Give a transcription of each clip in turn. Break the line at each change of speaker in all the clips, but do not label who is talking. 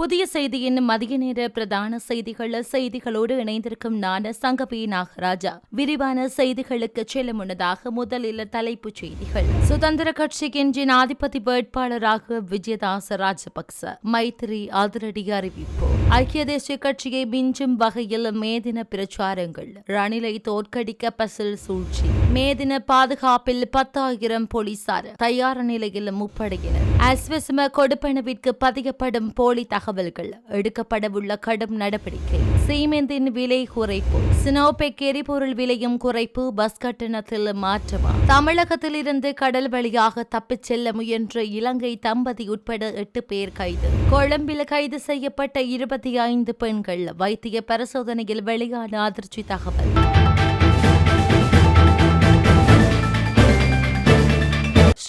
புதிய செய்தியின் மதிய நேர பிரதான செய்திகள் செய்திகளோடு இணைந்திருக்கும் நான் சங்கபி நாகராஜா. விரிவான செய்திகளுக்கு செல்ல முன்னதாக முதலில் தலைப்புச் செய்திகள். சுதந்திர கட்சியின் ஜனாதிபதி வேட்பாளராக விஜயதாச ராஜபக்ச மைத்திரி அதிரடி அறிவிப்பு. ஐக்கிய தேசிய கட்சியை மிஞ்சும் வகையில் மேதின பிரச்சாரங்கள். ரணிலை தோற்கடிக்க பசில் சூழ்ச்சி. மேதின பாதுகாப்பில் பத்தாயிரம் போலீசார் தயார் நிலையில் முப்படையினர். அஸ்வசம கொடுப்பனவிற்கு பதியப்படும் போலி தகவல்கள் எடுக்கப்படவுள்ள கடும் நடவடிக்கை. சீமெந்தின் விலை குறைப்பு. சினோபெக் எரிபொருள் விலையும் குறைப்பு. பஸ் கட்டணத்தில் மாற்றமா? தமிழகத்தில் இருந்து கடல் வழியாக தப்பிச் செல்ல முயன்ற இலங்கை தம்பதி உட்பட எட்டு பேர் கைது. கொழும்பில் கைது செய்யப்பட்ட இருபத்தி ஐந்து பெண்கள் வைத்திய பரிசோதனையில் வெளியான அதிர்ச்சி தகவல்.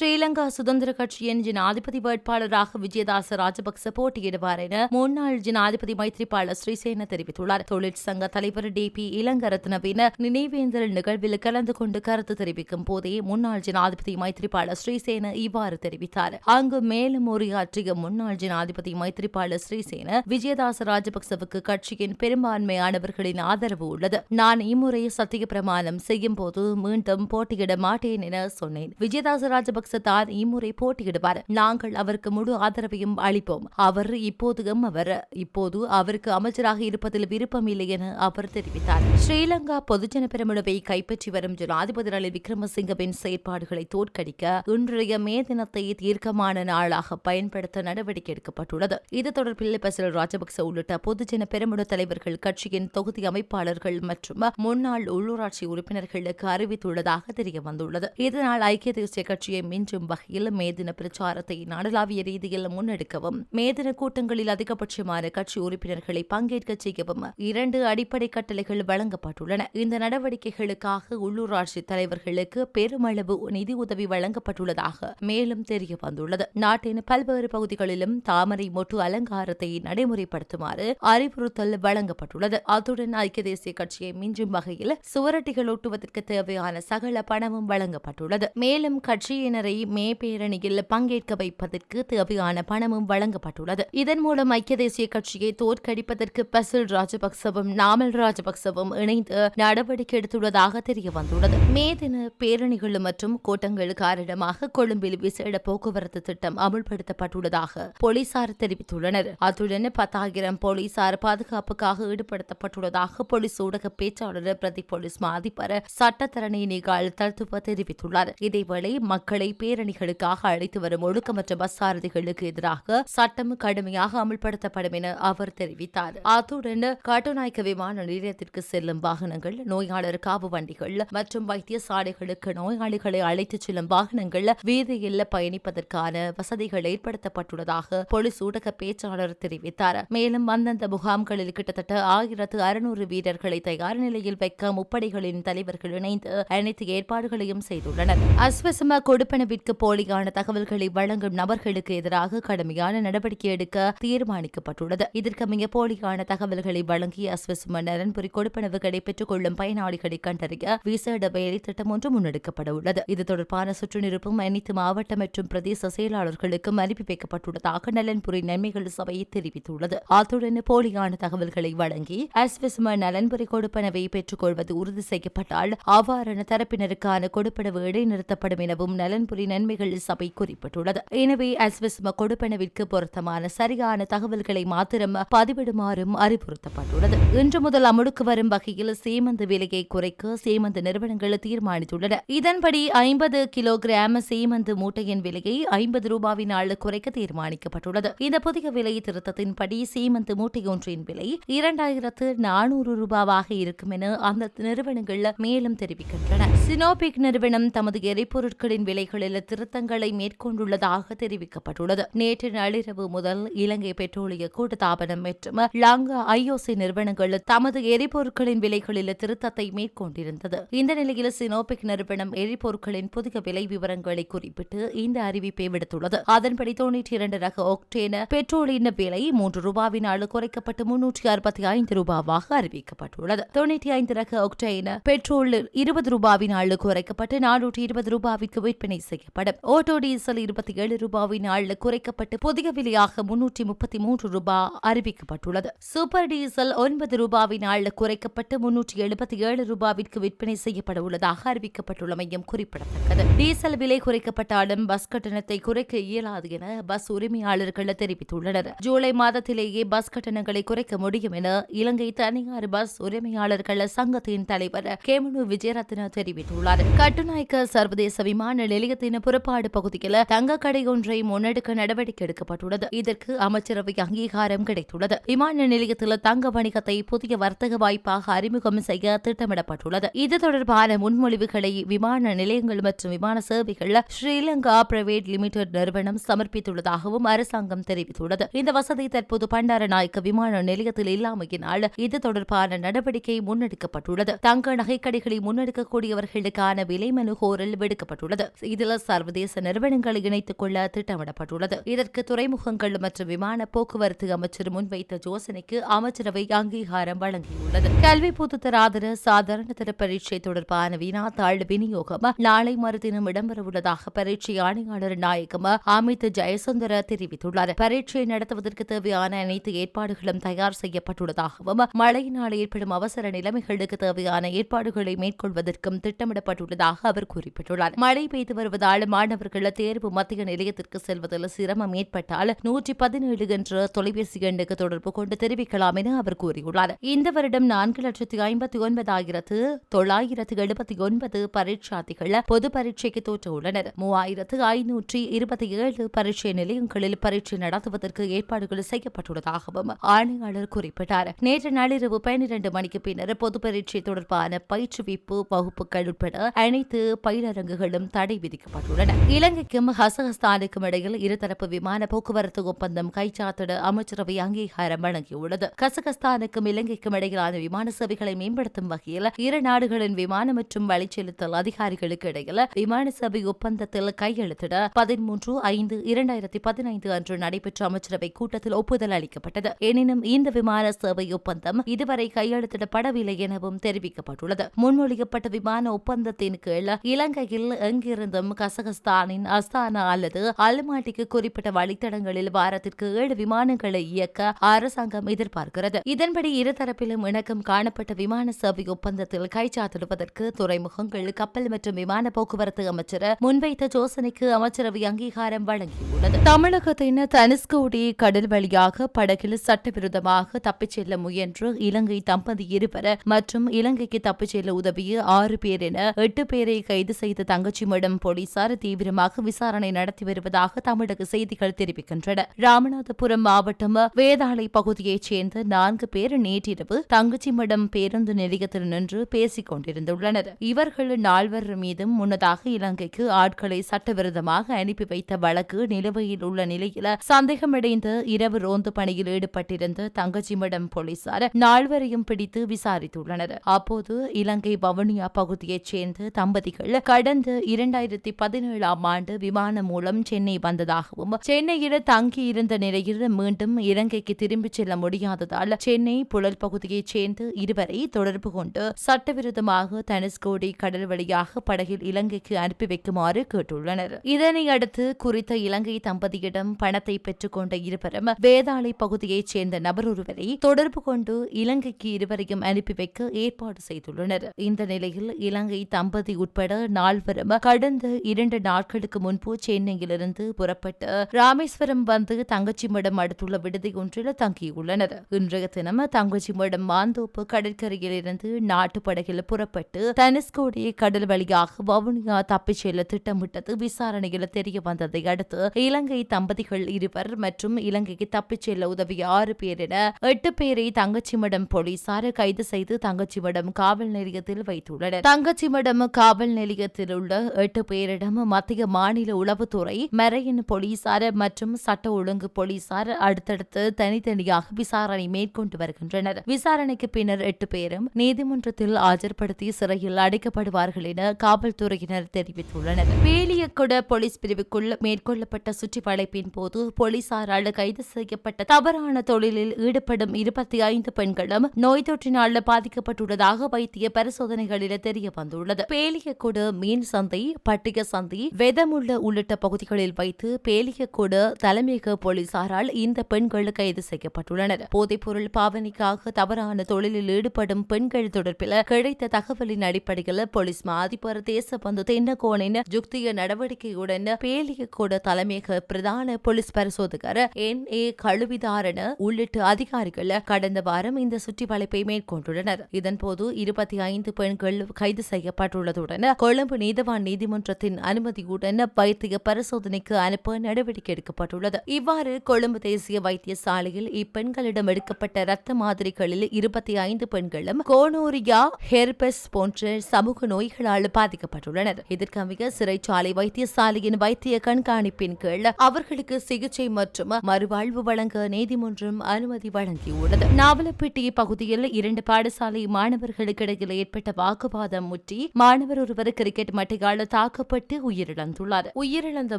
ஸ்ரீலங்கா சுதந்திர கட்சியின் ஜனாதிபதி வேட்பாளராக விஜயதாச ராஜபக்ச போட்டியிடுவார் என முன்னாள் ஜனாதிபதி மைத்ரிபால ஸ்ரீசேன தெரிவித்துள்ளார். தொழிற்சங்க தலைவர் டி பி இளங்கரத்னவின் நினைவேந்தல் நிகழ்வில் கலந்து கொண்டு கருத்து தெரிவிக்கும் போதே முன்னாள் ஜனாதிபதி மைத்ரிபால ஸ்ரீசேன இவ்வாறு தெரிவித்தார். அங்கு மேலும் உரையாற்றிய முன்னாள் ஜனாதிபதி மைத்ரிபால ஸ்ரீசேன விஜயதாச ராஜபக்சவுக்கு கட்சியின் பெரும்பான்மையானவர்களின் ஆதரவு உள்ளது. நான் இம்முறை சத்திய பிரமாணம் செய்யும் போது மீண்டும் போட்டியிட மாட்டேன் என சொன்னேன். விஜயதாச ராஜபக்ச தான் இம்முறை போட்டியிடுவார். நாங்கள் அவருக்கு முழு ஆதரவையும் அளிப்போம். அவர் இப்போதும் அவர் இப்போது அவருக்கு அமைச்சராக இருப்பதில் விருப்பமில்லை என அவர் தெரிவித்தார். ஸ்ரீலங்கா பொதுஜன பெருமுழுவை கைப்பற்றி வரும் ஜனாதிபதி ரணில் விக்ரமசிங்கவின் செயற்பாடுகளை தோற்கடிக்க இன்றைய மே தினத்தை தீர்க்கமான நாளாக பயன்படுத்த நடவடிக்கை எடுக்கப்பட்டுள்ளது. இது தொடர்பில் பசில் ராஜபக்ச உள்ளிட்ட பொதுஜன பெருமிட தலைவர்கள் கட்சியின் தொகுதி அமைப்பாளர்கள் மற்றும் முன்னாள் உள்ளூராட்சி உறுப்பினர்களுக்கு அறிவித்துள்ளதாக தெரிய வந்துள்ளது இதனால் ஐக்கிய தேசிய கட்சியை மிஞ்சும் வகையில் மேதின பிரச்சாரத்தை நாடளாவிய ரீதியில் முன்னெடுக்கவும் மேதின கூட்டங்களில் அதிகபட்சமான கட்சி உறுப்பினர்களை பங்கேற்க செய்யவும் இரண்டு அடிப்படை கட்டளைகள் வழங்கப்பட்டுள்ளன. இந்த நடவடிக்கைகளுக்காக உள்ளூராட்சி தலைவர்களுக்கு பெருமளவு நிதி உதவி வழங்கப்பட்டுள்ளதாக மேலும் தெரிய வந்துள்ளது. நாட்டின் பல்வேறு பகுதிகளிலும் தாமரை மொட்டு அலங்காரத்தை நடைமுறைப்படுத்துமாறு அறிவுறுத்தல் வழங்கப்பட்டுள்ளது. அத்துடன் ஐக்கிய தேசிய கட்சியை மிஞ்சும் வகையில் சுவரட்டிகள் ஒட்டுவதற்கு தேவையான சகல பணமும் வழங்கப்பட்டுள்ளது. மேலும் கட்சியினர் மே பேரணியில் பங்கேற்க வைப்பதற்கு தேவையான பணமும் வழங்கப்பட்டுள்ளது. இதன் மூலம் ஐக்கிய தேசிய கட்சியை தோற்கடிப்பதற்கு பசில் ராஜபக்சவும் நாமல் ராஜபக்சவும் இணைந்து நடவடிக்கை எடுத்துள்ளதாக தெரிய வந்துள்ளது மே தின பேரணிகள் மற்றும் கூட்டங்கள் காரணமாக கொழும்பில் விசேட போக்குவரத்து திட்டம் அமுல்படுத்தப்பட்டுள்ளதாக போலீசார் தெரிவித்துள்ளனர். அத்துடன் பத்தாயிரம் போலீசார் பாதுகாப்புக்காக ஈடுபடுத்தப்பட்டுள்ளதாக போலீஸ் ஊடக பேச்சாளர் பிரதி போலீஸ் மாதிபர் சட்டத்தரணி நிகால் தத்துவ தெரிவித்துள்ளார். இதேவேளை மக்களை பேரணிகளுக்காக அழைத்து வரும் ஒழுக்கமற்ற பஸ் சாரதிகளுக்கு எதிராக சட்டம் கடுமையாக அமல்படுத்தப்படும் என அவர் தெரிவித்தார். அத்துடன் காட்டுநாயக்க விமான நிலையத்திற்கு செல்லும் வாகனங்கள் நோயாளர் காவு வண்டிகள் மற்றும் வைத்தியசாலைகளுக்கு நோயாளிகளை அழைத்துச் செல்லும் வாகனங்கள் வீதியில் பயணிப்பதற்கான வசதிகள் ஏற்படுத்தப்பட்டுள்ளதாக போலீஸ் ஊடக பேச்சாளர் தெரிவித்தார். மேலும் அந்தந்த முகாம்களில் கிட்டத்தட்ட ஆயிரத்து அறுநூறு வீரர்களை தயார் நிலையில் வைக்க முப்படைகளின் தலைவர்கள் இணைந்து அனைத்து ஏற்பாடுகளையும் செய்துள்ளனர். அஸ்வசம கொடுப்பனவிற்கு போலியான தகவல்களை வழங்கும் நபர்களுக்கு எதிராக கடுமையான நடவடிக்கை எடுக்க தீர்மானிக்கப்பட்டுள்ளது. இதற்கமைய போலியான தகவல்களை வழங்கிய அஸ்வசம நலன்புரி கொடுப்பனவுகளை பெற்றுக் கொள்ளும் பயனாளிகளை கண்டறிய விசேட வேலை திட்டம் ஒன்று முன்னெடுக்கப்பட உள்ளது. இது தொடர்பான சுற்றுநிருப்பும் அனைத்து மாவட்ட மற்றும் பிரதேச செயலாளர்களுக்கும் அனுப்பி வைக்கப்பட்டுள்ளதாக நலன்புரி நன்மைகள் சபையை தெரிவித்துள்ளது. அத்துடன் போலியான தகவல்களை வழங்கி அஸ்விஸ்ம நலன்புரி கொடுப்பனவை பெற்றுக் கொள்வது உறுதி செய்யப்பட்டால் அவ்வாறான தரப்பினருக்கான கொடுப்பனவு இடைநிறுத்தப்படும் எனவும் நலன் பணிபுரி நன்மைகள் சபை குறிப்பிட்டுள்ளது. எனவே அஸ்விஸ்ம கொடுப்பனவிற்கு பொருத்தமான சரியான தகவல்களை மாத்திரம் பதிவிடுமாறும் அறிவுறுத்தப்பட்டுள்ளது. இன்று முதல் அமுடுக்கு வரும் வகையில் சேமந்து விலையை குறைக்க சேமந்து நிறுவனங்கள் தீர்மானித்துள்ளன. இதன்படி ஐம்பது கிலோகிராம் சேமந்து மூட்டையின் விலையை ஐம்பது ரூபாவினால் குறைக்க தீர்மானிக்கப்பட்டுள்ளது. இந்த புதிய விலை திருத்தத்தின்படி சேமந்து மூட்டையொன்றின் விலை இரண்டாயிரத்து நானூறு ரூபாவாக இருக்கும் என அந்த நிறுவனங்கள் மேலும் தெரிவிக்கின்றன. சினோபிக் நிறுவனம் தமது எரிபொருட்களின் விலைகளில் திருத்தங்களை மேற்கொண்டுள்ளதாக தெரிவிக்கப்பட்டுள்ளது. நேற்று நள்ளிரவு முதல் இலங்கை பெட்ரோலிய கூட்டுத்தாபனம் மற்றும் லாங்கா ஐஓசி நிறுவனங்கள் தமது எரிபொருட்களின் விலைகளில் திருத்தத்தை மேற்கொண்டிருந்தது. இந்த நிலையில் சினோபிக் நிறுவனம் எரிபொருட்களின் புதிய விலை விவரங்களை குறிப்பிட்டு இந்த அறிவிப்பை விடுத்துள்ளது. அதன்படி தொன்னூற்றி இரண்டு ரக ஒக்டேன பெட்ரோலின் விலை மூன்று ரூபாவினால் குறைக்கப்பட்டு முன்னூற்றி அறுபத்தி ஐந்து ரூபாவாக அறிவிக்கப்பட்டுள்ளது. தொன்னூற்றி ஐந்து ரக ஒக்டேன பெட்ரோல் இருபது ரூபாவினால் குறைக்கப்பட்டு நானூற்றி இருபது ரூபாவிற்கு விற்பனை செய்யப்படும். ஆட்டோ டீசல் இருபத்தி ஏழு ரூபாவினால் குறைக்கப்பட்டு புதிய விலையாக முன்னூற்றி முப்பத்தி மூன்று ரூபாய் அறிவிக்கப்பட்டுள்ளது. சூப்பர் டீசல் ஒன்பது ரூபாவினால் குறைக்கப்பட்டு முன்னூற்றி எழுபத்தி ஏழு ரூபாவிற்கு விற்பனை செய்யப்பட உள்ளதாக அறிவிக்கப்பட்டுள்ளமையும் குறிப்பிடத்தக்கது. டீசல் விலை குறைக்கப்பட்டாலும் பஸ் கட்டணத்தை குறைக்க இயலாது என பஸ் உரிமையாளர்கள் தெரிவித்துள்ளனர். ஜூலை மாதத்திலேயே பஸ் கட்டணங்களை குறைக்க முடியும் என இலங்கை தனியார் பஸ் உரிமையாளர்கள் சங்கத்தின் தலைவர் கேமனு விஜயரத்ன தெரிவித்துள்ளார். கட்டுநாயக்க சர்வதேச விமான நிலையத்தில் தின புறப்பாடு பகுதியில் தங்க கடை ஒன்றை முன்னெடுக்க நடவடிக்கை எடுக்கப்பட்டுள்ளது. இதற்கு அமைச்சரவை அங்கீகாரம் கிடைத்துள்ளது. விமான நிலையத்தில் தங்க வணிகத்தை புதிய வர்த்தக வாய்ப்பாக அறிமுகம் செய்ய திட்டமிடப்பட்டுள்ளது. இது தொடர்பான முன்மொழிவுகளை விமான நிலையங்கள் மற்றும் விமான சேவைகள் ஸ்ரீலங்கா பிரைவேட் லிமிடெட் நிறுவனம் சமர்ப்பித்துள்ளதாகவும் அரசாங்கம் தெரிவித்துள்ளது. இந்த வசதி தற்போது பண்டாரநாயக்க விமான நிலையத்தில் இல்லாமையினால் இது தொடர்பான நடவடிக்கை முன்னெடுக்கப்பட்டுள்ளது. தங்க நகைக்கடைகளை முன்னெடுக்கக்கூடியவர்களுக்கான விலை மனு கோரல் விடுக்கப்பட்டுள்ளது. இதில் சர்வதேச நிறுவனங்களை இணைத்துக் கொள்ள திட்டமிடப்பட்டுள்ளது. இதற்கு துறைமுகங்கள் மற்றும் விமான போக்குவரத்து அமைச்சர் முன்வைத்த யோசனைக்கு அமைச்சரவை அங்கீகாரம் வழங்கியுள்ளது. கல்வி பொதுத்தராதர சாதாரண தர பரீட்சை தொடர்பான வினாத்தாள் விநியோகம் நாளை மறுதினம் இடம்பெறவுள்ளதாக பரீட்சை ஆணையாளர் நாயகம் அமித் ஜெயசுந்தர தெரிவித்துள்ளார். பரீட்சை நடத்துவதற்கு தேவையான அனைத்து ஏற்பாடுகளும் தயார் செய்யப்பட்டுள்ளதாகவும் மழையினால் ஏற்படும் அவசர நிலைமைகளுக்கு தேவையான ஏற்பாடுகளை மேற்கொள்வதற்கும் திட்டமிடப்பட்டுள்ளதாக அவர் குறிப்பிட்டுள்ளார். மழை பெய்து வருவது இருப்பதால் மாணவர்கள் தேர்வு மத்திய நிலையத்திற்கு செல்வதில் சிரமம் ஏற்பட்டால் நூற்றி பதினேழு என்ற தொலைபேசி எண்ணுக்கு தொடர்பு கொண்டு தெரிவிக்கலாம் என அவர் கூறியுள்ளார். இந்த வருடம் நான்கு லட்சத்தி ஐம்பத்தி ஒன்பதாயிரத்து தொள்ளாயிரத்து எழுபத்தி ஒன்பது பரீட்சார்த்திகள் பொது பரீட்சைக்கு தோற்றவுள்ளனர் மூவாயிரத்து ஐநூற்றி இருபத்தி ஏழு பரீட்சை நிலையங்களில் பரீட்சை நடத்துவதற்கு ஏற்பாடுகள் செய்யப்பட்டுள்ளதாகவும் ஆணையாளர் குறிப்பிட்டார். நேற்று நள்ளிரவு பன்னிரண்டு மணிக்கு பின்னர் பொது பரீட்சை தொடர்பான பயிற்றுவிப்பு வகுப்புகள் உட்பட அனைத்து பயிலரங்குகளும் தடை விதிக்கப்பட்டுள்ளன இலங்கைக்கும் கசகஸ்தானுக்கும் இடையில் இருதரப்பு விமான போக்குவரத்து ஒப்பந்தம் கைச்சாத்திட அமைச்சரவை அங்கீகாரம் வழங்கியுள்ளது. கசகஸ்தானுக்கும் இலங்கைக்கும் இடையிலான விமான சேவைகளை மேம்படுத்தும் வகையில் இரு நாடுகளின் விமான மற்றும் வழிச்செலுத்தல் அதிகாரிகளுக்கு இடையில் விமான சேவை ஒப்பந்தத்தில் கையெழுத்திட பதிமூன்று ஐந்து இரண்டாயிரத்தி பதினைந்து அன்று நடைபெற்ற அமைச்சரவை கூட்டத்தில் ஒப்புதல் அளிக்கப்பட்டது. எனினும் இந்த விமான சேவை ஒப்பந்தம் இதுவரை கையெழுத்திடப்படவில்லை எனவும் தெரிவிக்கப்பட்டுள்ளது. முன்மொழியப்பட்ட விமான ஒப்பந்தத்தின் கீழ் இலங்கையில் எங்கிருந்தும் கசகஸ்தானின் அஸ்தானா அல்லது அல்மாட்டிக்கு குறிப்பிட்ட வழித்தடங்களில் வாரத்திற்கு ஏழு விமானங்களை இயக்க அரசாங்கம் எதிர்பார்க்கிறது. இதன்படி இருதரப்பிலும் இணக்கம் காணப்பட்ட விமான சேவை ஒப்பந்தத்தில் கைச்சாத்திடுவதற்கு துறைமுகங்கள் கப்பல் மற்றும் விமான போக்குவரத்து அமைச்சர் முன்வைத்த யோசனைக்கு அமைச்சரவை அங்கீகாரம் வழங்கியுள்ளது. தமிழகத்தின் தனுஷ்கோடி கடல் வழியாக படகில் சட்டவிரோதமாக தப்பிச் செல்ல முயன்று இலங்கை தம்பதி இருவர் மற்றும் இலங்கைக்கு தப்பிச் செல்ல உதவிய ஆறு பேர் என எட்டு பேரை கைது செய்த தங்கச்சிமடம் போலீசார் தீவிரமாக விசாரணை நடத்தி வருவதாக தமிழக செய்திகள் தெரிவிக்கின்றன. ராமநாதபுரம் மாவட்டம் வேதாளை பகுதியைச் சேர்ந்த நான்கு பேர் நேற்றிரவு தங்கச்சிமடம் பேருந்து நிலையத்தில் நின்று பேசிக் கொண்டிருந்துள்ளனர். இவர்கள் நால்வர் மீதும் முன்னதாக இலங்கைக்கு ஆட்களை சட்டவிரோதமாக அனுப்பி வைத்த வழக்கு நிலுவையில் உள்ள நிலையில் சந்தேகமடைந்த இரவு ரோந்து பணியில் ஈடுபட்டிருந்த தங்கச்சிமடம் போலீசார் நால்வரையும் பிடித்து விசாரித்துள்ளனர். அப்போது இலங்கை வவுனியா பகுதியைச் சேர்ந்த தம்பதிகள் கடந்த இரண்டாயிரத்தி இரண்டாயிரத்தி பதினேழாம் ஆண்டு விமானம் மூலம் சென்னை வந்ததாகவும் சென்னையில் தங்கியிருந்த நிலையில் மீண்டும் இலங்கைக்கு திரும்பிச் செல்ல முடியாததால் சென்னை புழல் பகுதியைச் சேர்ந்து இருவரை தொடர்பு கொண்டு சட்டவிரோதமாக தனுஷ்கோடி கடல் வழியாக படகில் இலங்கைக்கு அனுப்பி வைக்குமாறு கேட்டுள்ளனர். இதனையடுத்து குறித்த இலங்கை தம்பதியிடம் பணத்தை பெற்றுக்கொண்ட இருவரும் வேதாளை பகுதியைச் சேர்ந்த நபர் ஒருவரை தொடர்பு கொண்டு இலங்கைக்கு இருவரையும் அனுப்பி வைக்க ஏற்பாடு செய்துள்ளனர். இந்த நிலையில் இலங்கை தம்பதி உட்பட நால்வரும் கடந்த இரண்டு நாட்களுக்கு முன்பு சென்னையிலிருந்து புறப்பட்டு ராமேஸ்வரம் வந்து தங்கச்சிமடம் அடுத்துள்ள விடுதி ஒன்றில் தங்கியுள்ளனர். இன்றைய தினம் தங்கச்சிமடம் மாந்தோப்பு கடற்கரையில் இருந்து நாட்டு படகில் புறப்பட்டு தனுஷ்கோடி கடல் வழியாக வவுனியா தப்பிச் செல்ல திட்டமிட்டது விசாரணையில் தெரிய வந்ததை அடுத்து இலங்கை தம்பதிகள் இருவர் மற்றும் இலங்கைக்கு தப்பிச் செல்ல உதவிய ஆறு பேர் என எட்டு பேரை தங்கச்சிமடம் போலீசார் கைது செய்து தங்கச்சிமடம் காவல் நிலையத்தில் வைத்துள்ளனர். தங்கச்சிமடம் காவல் நிலையத்தில் உள்ள எட்டு பேர் பேரிடம் மத்திய மாநில உளவுத்துறை மெரையின் போலீசார் மற்றும் சட்ட ஒழுங்கு போலீசார் அடுத்தடுத்து தனித்தனியாக விசாரணை மேற்கொண்டு வருகின்றனர். விசாரணைக்கு பின்னர் எட்டு பேரும் நீதிமன்றத்தில் ஆஜர்படுத்தி சிறையில் அடைக்கப்படுவார்கள் என காவல்துறையினர் தெரிவித்துள்ளனர். வேலியக்குட போலீஸ் பிரிவுக்குள் மேற்கொள்ளப்பட்ட சுற்றி வளைப்பின் போது போலீசாரால் கைது செய்யப்பட்ட தவறான தொழிலில் ஈடுபடும் இருபத்தி ஐந்து பெண்களும் நோய் தொற்றினால் பாதிக்கப்பட்டுள்ளதாக வைத்திய பரிசோதனைகளில் தெரிய வந்துள்ளது பேலியக்குடு மீன் சந்தை பட்டிய சந்தி வெதமுள்ள உள்ளிட்ட பகுதிகளில் வைத்து பேலியகொட தலைமையக போலீசாரால் இந்த பெண்கள் கைது செய்யப்பட்டுள்ளனர். போதைப்பொருள் பாவனைக்காக தவறான தொழிலில் ஈடுபடும் பெண்கள் தொடர்பில் கிடைத்த தகவலின் அடிப்படையில் போலீஸ் மாதிபர் தேசபந்து தென்னகோனின் ஜுக்திய நடவடிக்கையுடன் பேலியக்கூட தலைமையக பிரதான போலீஸ் பரிசோதகர் என். ஏ. கழுவிதாரன உள்ளிட்ட அதிகாரிகள் கடந்த வாரம் இந்த சுற்றி வளைப்பை மேற்கொண்டுள்ளனர். இதன்போது இருபத்தி ஐந்து பெண்கள் கைது செய்யப்பட்டுள்ளதுடன் கொழும்பு நீதவான் நீதிமன்றத்தின் அனுமதியுடன் வைத்திய பரிசோதனைக்கு அனுப்ப நடவடிக்கை எடுக்கப்பட்டுள்ளது. இவ்வாறு கொழும்பு தேசிய வைத்தியசாலையில் இப்பெண்களிடம் எடுக்கப்பட்ட ரத்த மாதிரிகளில் இருபத்தி ஐந்து பெண்களும் கோனோரியா ஹெர்பஸ் போன்ற சமூக நோய்களால் பாதிக்கப்பட்டுள்ளனர். இதற்கமைய சிறைச்சாலை வைத்தியசாலையின் வைத்திய கண்காணிப்பின் கீழ் அவர்களுக்கு சிகிச்சை மற்றும் மறுவாழ்வு வழங்க நீதிமன்றம் அனுமதி வழங்கியுள்ளது. நாவலப்பிட்டி பகுதியில் இரண்டு பாடசாலை மாணவர்களுக்கு இடையில் ஏற்பட்ட வாக்குவாதம் முற்றி மாணவர் ஒருவர் கிரிக்கெட் மட்டையால் தாக்கப்பட்டு உயிரிழந்துள்ளார். உயிரிழந்த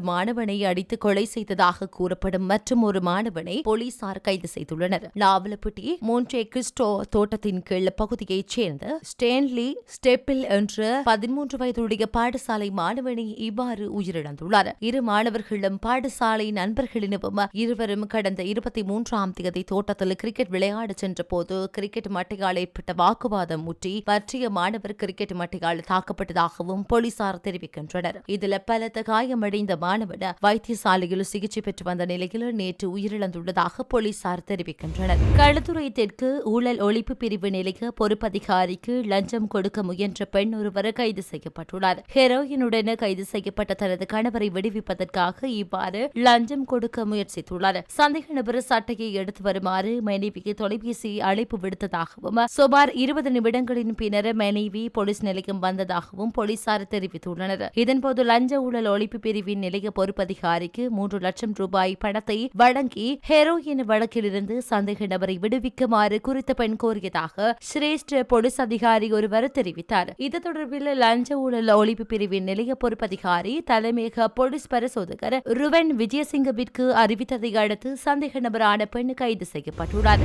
மாணவனை அடித்து கொலை செய்ததாக கூறப்படும் மற்றும் ஒரு மாணவனை போலீசார் கைது செய்துள்ளனர். நாவலப்பட்டி மூன்றே கிறிஸ்டோ தோட்டத்தின் கீழ் பகுதியைச் சேர்ந்த ஸ்டேன்லி ஸ்டெப்பில் என்ற பதிமூன்று வயதுடைய பாடசாலை மாணவனை இவ்வாறு உயிரிழந்துள்ளார். இரு மாணவர்களும் பாடசாலை நண்பர்களினவும் இருவரும் கடந்த இருபத்தி மூன்றாம் தேதி தோட்டத்தில் கிரிக்கெட் விளையாட சென்ற போது கிரிக்கெட் மட்டையால் ஏற்பட்ட வாக்குவாதம் முற்றி பற்றிய மாணவர் கிரிக்கெட் மட்டையால் தாக்கப்பட்டதாகவும் போலீசார் தெரிவிக்கின்றனர். இதில் பலத்த காயமடைந்த மாணவன் வைத்தியசாலையில் சிகிச்சை பெற்று வந்த நிலையில் நேற்று உயிரிழந்துள்ளதாக போலீசார் தெரிவிக்கின்றனர். களுத்துறை தெற்கு ஊழல் ஒழிப்பு பிரிவு நிலைய பொறுப்பதிகாரிக்கு லஞ்சம் கொடுக்க முயன்ற பெண் ஒருவர் கைது செய்யப்பட்டுள்ளார். ஹெரோயினுடன் கைது செய்யப்பட்ட தனது கணவரை விடுவிப்பதற்காக இவ்வாறு லஞ்சம் கொடுக்க முயற்சித்துள்ளார். சந்தேக நபர் சட்டையை எடுத்து வருமாறு மனைவிக்கு தொலைபேசி அழைப்பு விடுத்ததாகவும் சுமார் இருபது நிமிடங்களின் பின்னர் மனைவி போலீஸ் நிலையம் வந்ததாகவும் போலீசார் தெரிவித்துள்ளனர். இதன்போது லஞ்ச ஊழல் ஒழிப்பு பிரிவின் நிலைய பொறுப்பதிகாரிக்கு மூன்று லட்சம் ரூபாய் பணத்தை வழங்கி ஹெரோயின் வழக்கிலிருந்து சந்தேக நபரை விடுவிக்குமாறு குறித்த பெண் கோரியதாக சிரேஷ்ட போலீஸ் அதிகாரி ஒருவர் தெரிவித்தார். இது தொடர்பில் லஞ்ச ஊழல் ஒழிப்பு பிரிவின் நிலைய பொறுப்பதிகாரி தலைமையக போலீஸ் பரிசோதகர் ருவன் விஜயசிங்கவிற்கு அறிவித்ததை அடுத்து சந்தேக நபரான பெண் கைது செய்யப்பட்டுள்ளார்.